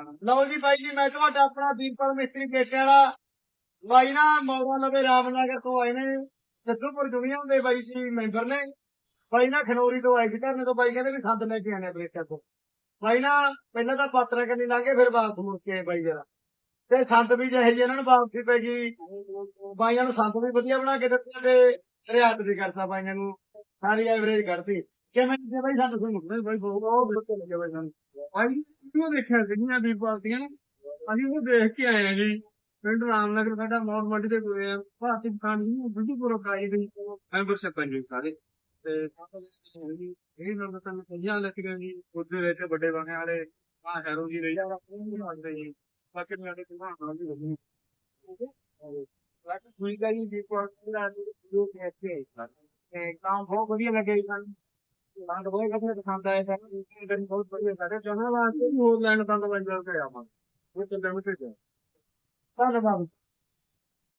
ਲਓ ਜੀ ਬਾਈ ਜੀ, ਮੈਂ ਤੁਹਾਡਾ ਆਪਣਾ ਦੀਪਕ ਮਿਸਤਰੀ ਪੇਟੇ ਵਾਲਾ। ਬਾਈ ਨਾ ਮੌਰਾ ਲਵੇ ਰਾਮਨਗਰ ਤੋਂ ਆਏ ਨੇ। ਸਿੱਧੂਪੁਰ ਜੁਨੀਅਰ ਦੇ ਬਾਈ ਜੀ, ਮੈਂਬਰ ਨੇ। ਬਾਈ ਨਾ ਖਨੌਰੀ ਤੋਂ ਆਏ ਸੀ ਧਰਨੇ ਤੋਂ, ਬਾਈ ਕਹਿੰਦੇ ਵੀ ਸੰਦ ਲੈ ਕੇ ਆਣੇ ਆ ਤੋਂ ਬਾਈ ਨਾ ਪਹਿਲਾਂ ਤਾਂ ਪਾਤਰਾ ਕੰਨੀ ਲਾਂਗੇ ਫਿਰ ਵਾਪਸ ਮੁੜ ਕੇ ਆਏ ਬਾਈ ਜਰਾ। ਤੇ ਸੰਦ ਵੀ ਜਿਹੇ ਜਿਹੇ ਇਹਨਾਂ ਨੂੰ ਵਾਪਸੀ ਪੈ ਗਈ। ਬਾਈਆਂ ਨੂੰ ਸੰਦ ਵੀ ਵਧੀਆ ਬਣਾ ਕੇ ਦਿੱਤਾ ਤੇ ਰਿਆਤ ਵੀ ਕਰਤਾ ਬਾਈਆਂ ਨੂੰ। ਸਾਰੀ ਐਵਰੇਜ ਕੱਢਤੀ। ਕਿਵੇਂ ਜੇ ਬਾਈ ਸੰਦ ਸੁਣ ਬਾਈ ਬਹੁਤ ਬਿਲਕੁਲ ਲੱਗੇ ਬਾਈ ਸਾਨੂੰ ਭਾਈ ਉਹ ਦੇਖਿਆ ਸੀਗੀਆਂ ਵੀ ਪਾਰਟੀਆਂ ਨੇ ਅਸੀਂ ਉਹ ਦੇਖ ਕੇ ਆਏ ਆ ਜੀ। ਪਿੰਡ ਰਾਮਨਗਰ ਸਾਡਾ ਮੌੜ ਮੰਡੀ ਦੇ ਕੋਲ ਆ। ਭਾਰਤੀ ਕਿਸਾਨ ਜੀ ਬਿਲਕੁਲ ਕਾਈ ਦੇ ਮੈਂਬਰਸ਼ਿਪ ਹੈ ਜੀ ਸਾਰੇ। ਤੇ ਇਹ ਲੋਕ ਤਾਂ ਪੰਜਾਂ ਲੱਖ ਗਏ ਜੀ। ਉਹਦੇ ਵਿੱਚ ਵੱਡੇ ਬਾਣੇ ਵਾਲੇ ਆ ਹੈਰੋ ਜੀ ਰਹੀ ਜਾਂਦੇ ਜੀ। ਬਾਕੀ ਮੈਂ ਤੇ ਕਿਹਾ ਹਾਂ? ਜੀ ਲੱਗੀ ਲੱਗ ਕੋਈ ਗਈ ਵੀ ਪਾਰਟੀ ਦਾ ਜੋ ਕਹਿੰਦੇ ਤੇ ਕੰਮ ਬਹੁਤ ਵਧੀਆ ਲੱਗੇ ਜੀ ਸਾਨੂੰ। ਤਾਂ ਬਹੁਤ ਵਧੀਆ ਪਸੰਦ ਆਇਆ ਸਾਨੂੰ ਦਿਨ ਬਹੁਤ ਵਧੀਆ ਸਾਡੇ ਜਨਾਂ ਵਾਸਤੇ ਵੀ ਹੋਰ ਲੈਣ ਤਾਂ ਦਵਾਈ ਲੈ ਕੇ ਆਵਾਂ। ਉਹ ਚੱਲੇ ਮਿੱਟੇ ਚ ਧੰਨਵਾਦ